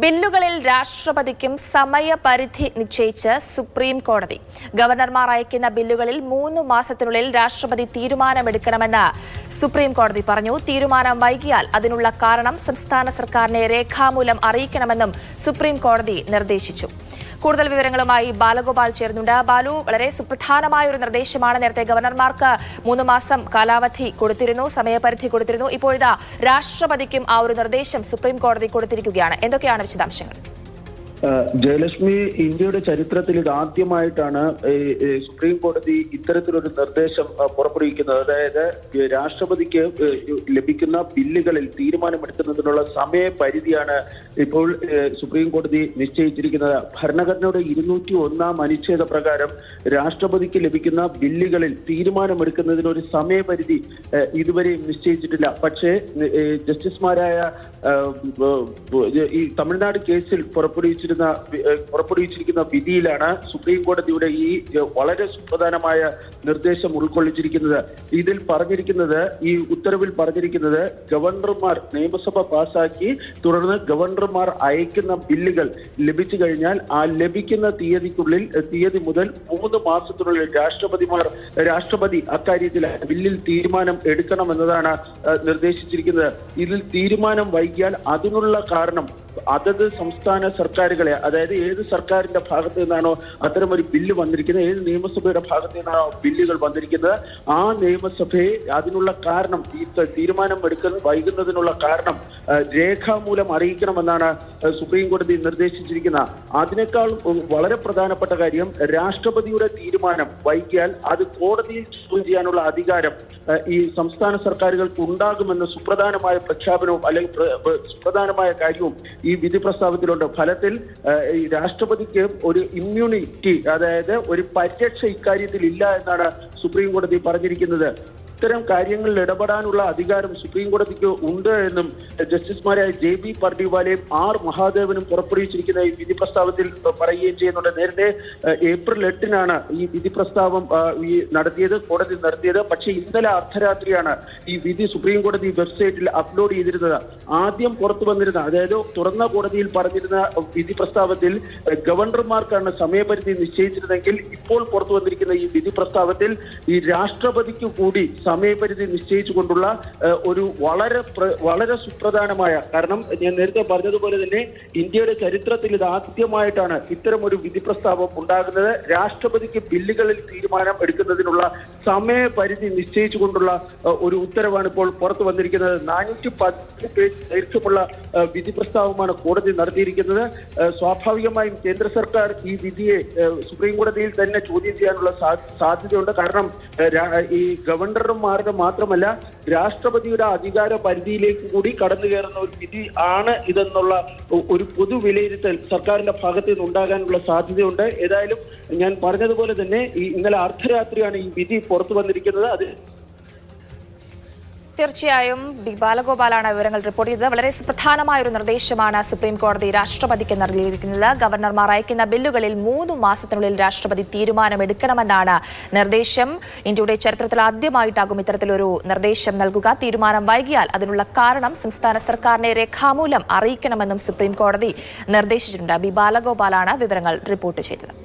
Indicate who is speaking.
Speaker 1: ബില്ലുകളിൽ രാഷ്ട്രപതിക്കും സമയപരിധി നിശ്ചയിച്ച് സുപ്രീം കോടതി. ഗവർണർമാർ അയക്കുന്ന ബില്ലുകളിൽ മൂന്ന് മാസത്തിനുള്ളിൽ രാഷ്ട്രപതി തീരുമാനമെടുക്കണമെന്ന് സുപ്രീം കോടതി പറഞ്ഞു. തീരുമാനം വൈകിയാൽ അതിനുള്ള കാരണം സംസ്ഥാന സർക്കാരിനെ രേഖാമൂലം അറിയിക്കണമെന്നും സുപ്രീം കോടതി നിർദ്ദേശിച്ചു. കൂടുതൽ വിവരങ്ങളുമായി ബാലഗോപാൽ ചേരുന്നുണ്ട്. ബാലു വളരെ സുപ്രധാനമായ ഒരു നിർദ്ദേശമാണ് നേരത്തെ ഗവർണർമാർക്ക് മൂന്ന് മാസം കാലാവധി കൊടുത്തിരുന്നു സമയപരിധി കൊടുത്തിരുന്നു. ഇപ്പോഴിതാ രാഷ്ട്രപതിക്കും ആ ഒരു നിർദ്ദേശം സുപ്രീം കോടതി കൊടുത്തിരിക്കുകയാണ്. എന്തൊക്കെയാണ് വിശദാംശങ്ങൾ?
Speaker 2: ജയലക്ഷ്മി ഇന്ത്യയുടെ ചരിത്രത്തിൽ ഇത് ആദ്യമായിട്ടാണ് സുപ്രീം കോടതി ഇത്തരത്തിലൊരു നിർദ്ദേശം പുറപ്പെടുവിക്കുന്നത്. അതായത് രാഷ്ട്രപതിക്ക് ലഭിക്കുന്ന ബില്ലുകളിൽ തീരുമാനമെടുക്കുന്നതിനുള്ള സമയപരിധിയാണ് ഇപ്പോൾ സുപ്രീം കോടതി നിശ്ചയിച്ചിരിക്കുന്നത് ഭരണഘടനയുടെ ഇരുന്നൂറ്റി ഒന്നാം അനുച്ഛേദ പ്രകാരം രാഷ്ട്രപതിക്ക് ലഭിക്കുന്ന ബില്ലുകളിൽ തീരുമാനമെടുക്കുന്നതിന് ഒരു സമയപരിധി ഇതുവരെ ഇതുവരെയും നിശ്ചയിച്ചിട്ടില്ല. പക്ഷേ ജസ്റ്റിസ്മാരായ ഈ തമിഴ്നാട് കേസിൽ പുറപ്പെടുവിച്ചിരുന്ന പുറപ്പെടുവിച്ചിരിക്കുന്ന വിധിയിലാണ് സുപ്രീം കോടതിയുടെ ഈ വളരെ സുപ്രധാനമായ നിർദ്ദേശം ഉൾക്കൊള്ളിച്ചിരിക്കുന്നത്. ഇതിൽ പറഞ്ഞിരിക്കുന്നത് ഈ ഉത്തരവിൽ പറഞ്ഞിരിക്കുന്നത് ഗവർണർമാർ നിയമസഭ പാസാക്കി തുടർന്ന് ഗവർണർമാർ അയക്കുന്ന ബില്ലുകൾ ലഭിച്ചു കഴിഞ്ഞാൽ ആ ലഭിക്കുന്ന തീയതിക്കുള്ളിൽ തീയതി മുതൽ മൂന്ന് മാസത്തിനുള്ളിൽ രാഷ്ട്രപതിമാർ രാഷ്ട്രപതി അക്കാര്യത്തിൽ ബില്ലിൽ തീരുമാനം എടുക്കണം എന്നതാണ് നിർദ്ദേശിച്ചിരിക്കുന്നത്. ഇതിൽ തീരുമാനം വൈകിയാൽ അതിനുള്ള കാരണം അതത് സംസ്ഥാന സർക്കാരുകളെ അതായത് ഏത് സർക്കാരിന്റെ ഭാഗത്ത് നിന്നാണോ അത്തരം ഒരു ബില്ല് വന്നിരിക്കുന്നത് ഏത് നിയമസഭയുടെ ഭാഗത്ത് നിന്നാണോ ബില്ലുകൾ വന്നിരിക്കുന്നത് ആ നിയമസഭയെ അതിനുള്ള കാരണം ഈ തീരുമാനം എടുക്കുന്ന വൈകുന്നതിനുള്ള കാരണം രേഖാമൂലം അറിയിക്കണമെന്നാണ് സുപ്രീം കോടതി നിർദ്ദേശിച്ചിരിക്കുന്ന. അതിനേക്കാൾ വളരെ പ്രധാനപ്പെട്ട കാര്യം രാഷ്ട്രപതിയുടെ തീരുമാനം വൈകിയാൽ അത് കോടതിയിൽ ചോദ്യം ചെയ്യാനുള്ള അധികാരം ഈ സംസ്ഥാന സർക്കാരുകൾക്ക് ഉണ്ടാകുമെന്ന സുപ്രധാനമായ പ്രഖ്യാപനവും അല്ലെങ്കിൽ പ്ര- പ്ര- സുപ്രധാനമായ കാര്യവും ഈ വിധി പ്രസ്താവത്തിലുണ്ട്. ഫലത്തിൽ ഈ രാഷ്ട്രപതിക്ക് ഒരു ഇമ്മ്യൂണിറ്റി അതായത് ഒരു പരിരക്ഷ ഇക്കാര്യത്തിൽ ഇല്ല എന്നാണ് സുപ്രീം കോടതി പറഞ്ഞിരിക്കുന്നത്. ഇത്തരം കാര്യങ്ങളിൽ ഇടപെടാനുള്ള അധികാരം സുപ്രീം കോടതിക്ക് ഉണ്ട് എന്നും ജസ്റ്റിസുമാരായ ജെ ബി പർഡിവാലയും ആർ മഹാദേവനും പുറപ്പെടുവിച്ചിരിക്കുന്ന ഈ വിധി പ്രസ്താവത്തിൽ പറയുകയും ചെയ്യുന്നുണ്ട്. നേരത്തെ ഏപ്രിൽ എട്ടിനാണ് ഈ വിധി പ്രസ്താവം ഈ നടത്തിയത് കോടതി നടത്തിയത്. പക്ഷേ ഇന്നലെ അർദ്ധരാത്രിയാണ് ഈ വിധി സുപ്രീം കോടതി വെബ്സൈറ്റിൽ അപ്ലോഡ് ചെയ്തിരുന്നത്. ആദ്യം പുറത്തു വന്നിരുന്ന അതായത് തുറന്ന കോടതിയിൽ പറഞ്ഞിരുന്ന വിധി പ്രസ്താവത്തിൽ ഗവർണർമാർക്കാണ് സമയപരിധി നിശ്ചയിച്ചിരുന്നെങ്കിൽ ഇപ്പോൾ പുറത്തു വന്നിരിക്കുന്ന ഈ വിധി പ്രസ്താവത്തിൽ ഈ രാഷ്ട്രപതിക്ക് കൂടി സമയപരിധി നിശ്ചയിച്ചുകൊണ്ടുള്ള ഒരു വളരെ വളരെ സുപ്രധാനമായ കാരണം ഞാൻ നേരത്തെ പറഞ്ഞതുപോലെ തന്നെ ഇന്ത്യയുടെ ചരിത്രത്തിൽ ഇത് ആദ്യമായിട്ടാണ് ഇത്തരം ഒരു വിധി പ്രസ്താവം ഉണ്ടാകുന്നത്. രാഷ്ട്രപതിക്ക് ബില്ലുകളിൽ തീരുമാനം എടുക്കുന്നതിനുള്ള സമയപരിധി നിശ്ചയിച്ചുകൊണ്ടുള്ള ഒരു ഉത്തരവാണ് ഇപ്പോൾ പുറത്തു വന്നിരിക്കുന്നത്. നാനൂറ്റി പതിനെട്ട് പേജ് ദൈർഘ്യമുള്ള വിധി പ്രസ്താവമാണ് കോടതി നടത്തിയിരിക്കുന്നത്. സ്വാഭാവികമായും കേന്ദ്ര സർക്കാർ ഈ വിധിയെ സുപ്രീം കോടതിയിൽ തന്നെ ചോദ്യം ചെയ്യാനുള്ള സാധ്യതയുണ്ട്. കാരണം ഈ രാ- ഗവർണർമാരുടെ മാത്രമല്ല രാഷ്ട്രപതിയുടെ അധികാര പരിധിയിലേക്ക് കൂടി കടന്നു കയറുന്ന ഒരു വിധി ആണ് ഇതെന്നുള്ള ഒരു പൊതു വിലയിരുത്തൽ സർക്കാരിന്റെ ഭാഗത്ത് നിന്ന് ഉണ്ടാകാനുള്ള സാധ്യതയുണ്ട്. ഏതായാലും ഞാൻ പറഞ്ഞതുപോലെ തന്നെ ഈ ഇന്നലെ അർദ്ധരാത്രിയാണ് ഈ വിധി പുറത്തു വന്നിരിക്കുന്നത്. അത്
Speaker 1: തീർച്ചയായും ബി ബാലഗോപാലാണ് വിവരങ്ങൾ റിപ്പോർട്ട് ചെയ്തത്. വളരെ സുപ്രധാനമായ ഒരു നിർദ്ദേശമാണ് സുപ്രീം കോടതി രാഷ്ട്രപതിക്ക് നൽകിയിരിക്കുന്നത്. ഗവർണർമാർ അയക്കുന്ന ബില്ലുകളിൽ മൂന്ന് മാസത്തിനുള്ളിൽ രാഷ്ട്രപതി തീരുമാനമെടുക്കണമെന്നാണ് നിർദ്ദേശം. ഇന്ത്യയുടെ ചരിത്രത്തിൽ ആദ്യമായിട്ടാകും ഇത്തരത്തിലൊരു നിർദ്ദേശം നൽകുക. തീരുമാനം വൈകിയാൽ അതിനുള്ള കാരണം സംസ്ഥാന സർക്കാരിനെ രേഖാമൂലം അറിയിക്കണമെന്നും സുപ്രീം കോടതി നിർദ്ദേശിച്ചിട്ടുണ്ട്. ബി ബാലഗോപാലാണ് വിവരങ്ങൾ റിപ്പോർട്ട് ചെയ്തത്.